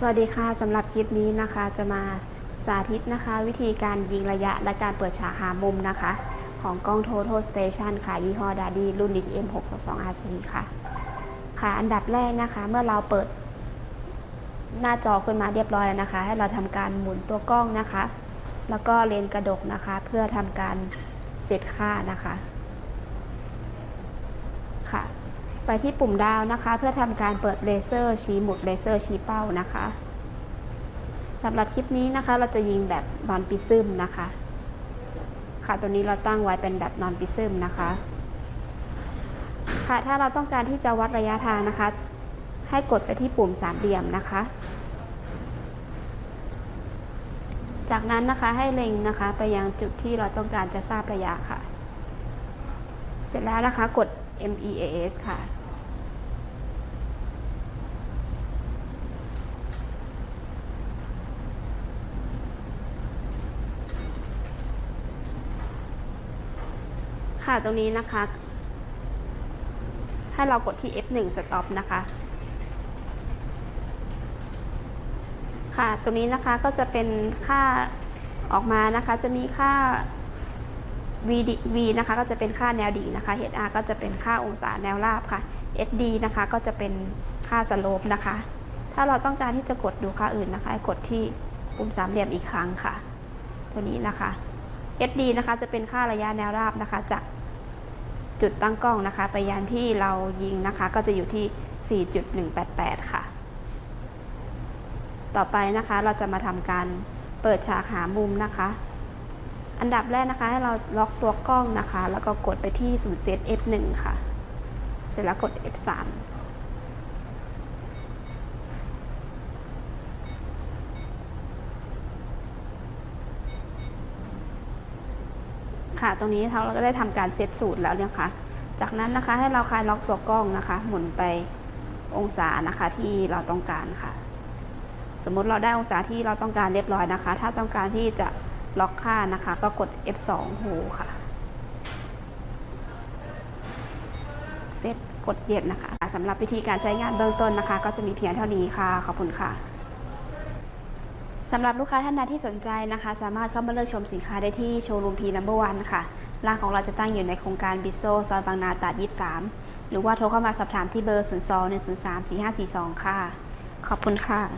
สวัสดีค่ะสำหรับคลิปนี้นะคะ จะมาสาธิตนะคะ วิธีการยิงระยะและการเปิดฉากหามุมนะคะ ของกล้อง Total Station ค่ะ ยี่ห้อ d a d y รุ่น DTM 622 RC ค่ะ ค่ะ อันดับแรกนะคะ เมื่อเราเปิดหน้าจอขึ้นมาเรียบร้อยแล้วนะคะ ให้เราทำการหมุนตัวกล้องนะคะ แล้วก็เลนกระดกนะคะ เพื่อทำการเซตค่านะคะ ค่ะ ไปที่ปุ่มดาวนะคะ เพื่อทำการเปิดเลเซอร์ชี้หมุดเลเซอร์ชี้เป้านะคะสำหรับคลิปนี้นะคะ เราจะยิงแบบนอนปิซึมนะคะ ค่ะตัวนี้เราตั้งไว้เป็นแบบนอนปิซึมนะคะ ค่ะถ้าเราต้องการที่จะวัดระยะทางนะคะ ให้กดไปที่ปุ่มสามเหลี่ยมนะคะ จากนั้นนะคะให้เล็งนะคะไปยังจุดที่เราต้องการจะทราบระยะค่ะ เสร็จแล้วนะคะกด MEAS ค่ะ ค่ะตรงนี้นะคะ ให้เรากดที่ F1 stop นะคะ ค่ะตรงนี้นะคะก็จะเป็นค่าออกมานะคะ จะมีค่า V, v นะคะก็จะเป็นค่าแนวดิ่งนะคะ HR ก็จะเป็นค่าองศาแนวราบค่ะ SD นะคะก็จะเป็นค่าสโลปนะคะ ถ้าเราต้องการที่จะกดดูค่าอื่นนะคะให้กดที่ปุ่มสามเหลี่ยมอีกครั้งค่ะ ตัวนี้นะคะ SD นะคะจะเป็นค่าระยะแนวราบนะคะ จากจุดตั้งกล้องนะคะ ไปยันที่เรายิงนะคะ ก็จะอยู่ที่ 4.188 ค่ะ ต่อไปนะคะเราจะมาทำการเปิดฉากหามุมนะคะ อันดับแรกนะคะ ให้เราล็อกตัวกล้องนะคะ แล้วก็กดไปที่ 0 7 F1 ค่ะ เสร็จแล้วกด F3 ค่ะ ตรงนี้เราก็ได้ทำการเซตสูตรแล้วเนี่ยค่ะจากนั้นนะคะให้เราคลายล็อกตัวกล้องนะคะ หมุนไปองศานะคะที่เราต้องการค่ะ สมมติเราได้องศาที่เราต้องการเรียบร้อยนะคะ ถ้าต้องการที่จะ ล็อกค่านะคะ ก็กด F2 โฮค่ะ เซตกดเย็นนะคะสำหรับวิธีการใช้งานเบื้องต้นนะคะ ก็จะมีเพียงเท่านี้ค่ะ ขอบคุณค่ะสำหรับลูกค้าท่านใดที่สนใจนะคะ สามารถเข้ามาเลือกชมสินค้าได้ที่โชว์รูมพีนัมเบอร์วันค่ะ ร้านของเราจะตั้งอยู่ในโครงการบิโซซอยบางนาตราด23 หรือว่าโทรเข้ามาสอบถามที่เบอร์ 02 103 4542 ค่ะ ขอบคุณค่ะ